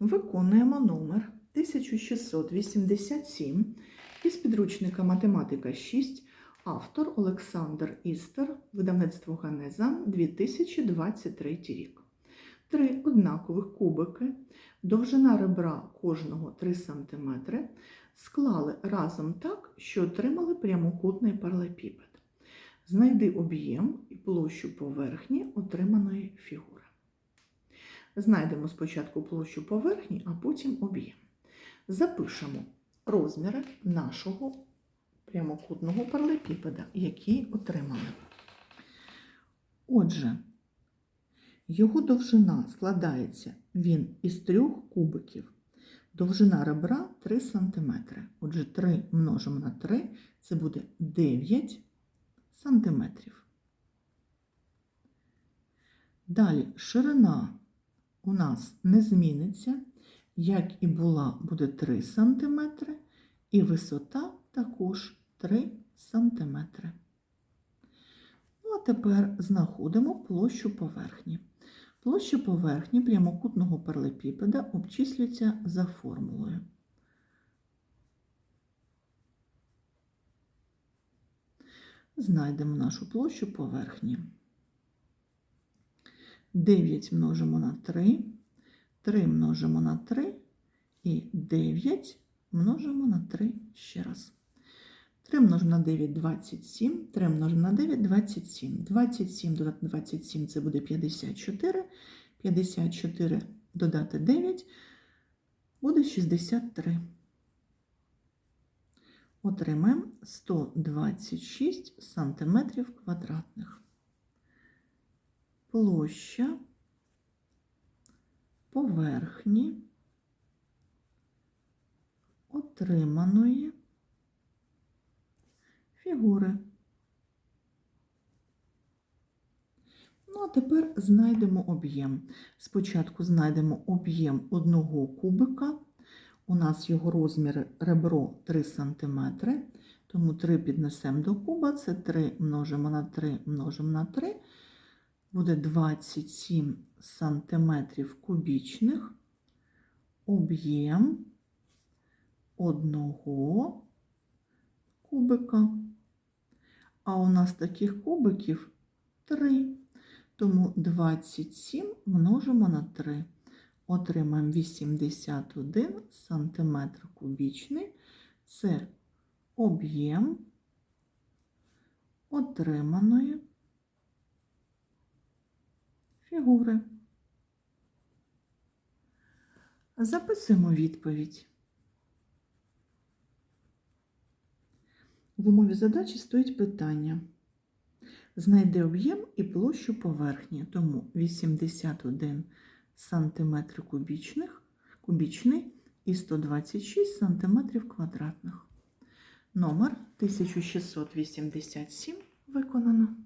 Виконуємо номер 1687 із підручника Математика 6, автор Олександр Істер, видавництво Ганеза, 2023 рік. Три однакових кубики, довжина ребра кожного 3 см, склали разом так, що отримали прямокутний паралепіпед. Знайди об'єм і площу поверхні отриманої фігури. Знайдемо спочатку площу поверхні, а потім об'єм. Запишемо розміри нашого прямокутного паралепіпеда, який отримали. Отже, його довжина складається він із трьох кубиків. Довжина ребра 3 см. Отже, 3 множимо на 3 це буде 9 см. Далі ширина у нас не зміниться, як і була, буде 3 см, і висота також 3 см. Ну, а тепер знаходимо площу поверхні. Площа поверхні прямокутного паралепіпеда обчислюється за формулою. Знайдемо нашу площу поверхні. 9 множимо на 3, 3 множимо на 3 і 9 множимо на 3 ще раз. 3 множимо на 9 27, 3 множимо на 9 27. 27 додати 27 це буде 54. 54 додати 9 буде 63. Отримаємо 126 сантиметрів квадратних. Площа поверхні отриманої фігури. Ну, а тепер знайдемо об'єм. Спочатку знайдемо об'єм одного кубика. У нас його розмір ребро 3 см, тому 3 піднесемо до куба, це 3 множимо на 3 множимо на 3, буде 27 см кубічних. Об'єм одного кубика. А у нас таких кубиків 3. Тому 27 множимо на 3. Отримаємо 81 см кубічний. Це об'єм отриманої фігури. Записуємо відповідь. В умові задачі стоїть питання. Знайди об'єм і площу поверхні, тому 81 см кубічних, кубічний і 126 см квадратних. Номер 1687 виконано.